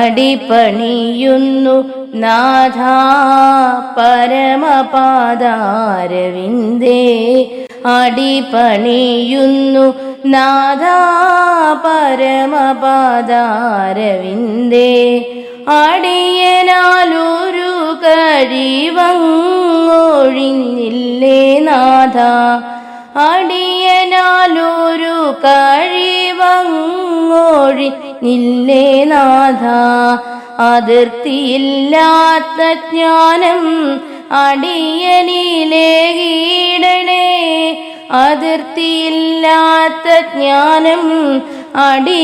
അടിപണിയുന്നു നാഥ പരമപാദാരവിന്ദേ. അടിപണിയുന്നു നാഥ പരമപാദാരവിന്ദേ. അടിയനാലൊരു കഴിവങ്ങൊഴിഞ്ഞില്ലേ നാഥ. അടിയനാലൊരു കഴിവങ്ങൊഴിഞ്ഞില്ലേ നാഥ. അതിർത്തിയില്ലാത്ത ജ്ഞാനം അടിയനിലേകിടണേ അതിർത്തിയില്ലാത്ത ജ്ഞാനം അടിയനിലേകിടണേ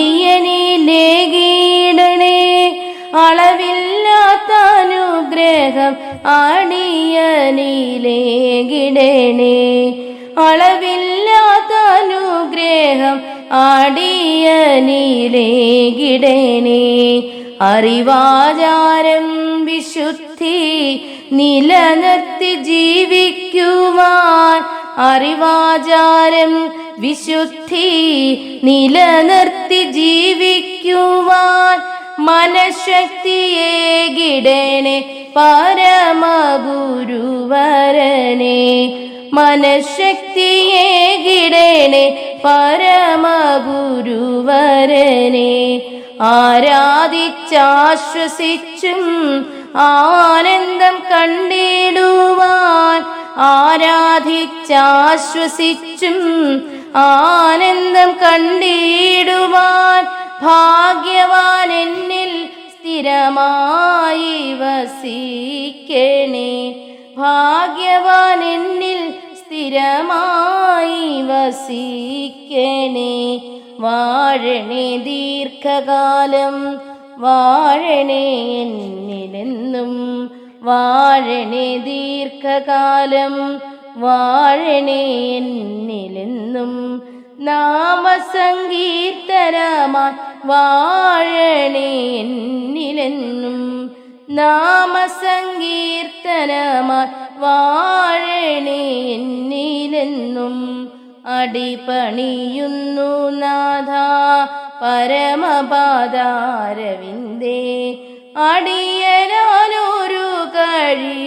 അളവില്ലാത്ത അനുഗ്രഹം അടിയനിലേകിടണേ അടിയനിലേകിടണേ അറിവാചാരം വിശുദ്ധി നിലനിർത്തി ജീവിക്കുവാൻ. അറിവാചാരം വിശുദ്ധി നിലനിർത്തി ജീവിക്കുവാൻ. മനഃശക്തിയെ പരമഗുരുവരനെ. മനഃശക്തിയെ കിടണേ പരമഗുരുവരനെ. ആരാധിച്ചാശ്വസിച്ചും ആനന്ദം കണ്ടിടുവാൻ ആരാധിച്ചാശ്വസിച്ചും ആനന്ദം കണ്ടിടുവാൻ ഭാഗ്യവാൻ എന്നിൽ സ്ഥിരമായി വസിക്കണേ. ഭാഗ്യവാൻ എന്നിൽ സ്ഥിരമായി വസിക്കണേ. വാഴണേ ദീർഘകാലം വാഴണേ എന്നിലെന്നും. വാഴണേ ദീർഘകാലം വാഴണേ എന്നിലെന്നും. നാമസങ്കീർത്തനമാ വാഴണേ എന്നിലെന്നും. നാമസങ്കീർത്തനമാ വാഴണേ അടിപണിയുന്നു നാഥ. പരമപാദാരവിന്ദേ. അടിയനാനൊരു കഴിവങ്ങൊഴിഞ്ഞില്ലേ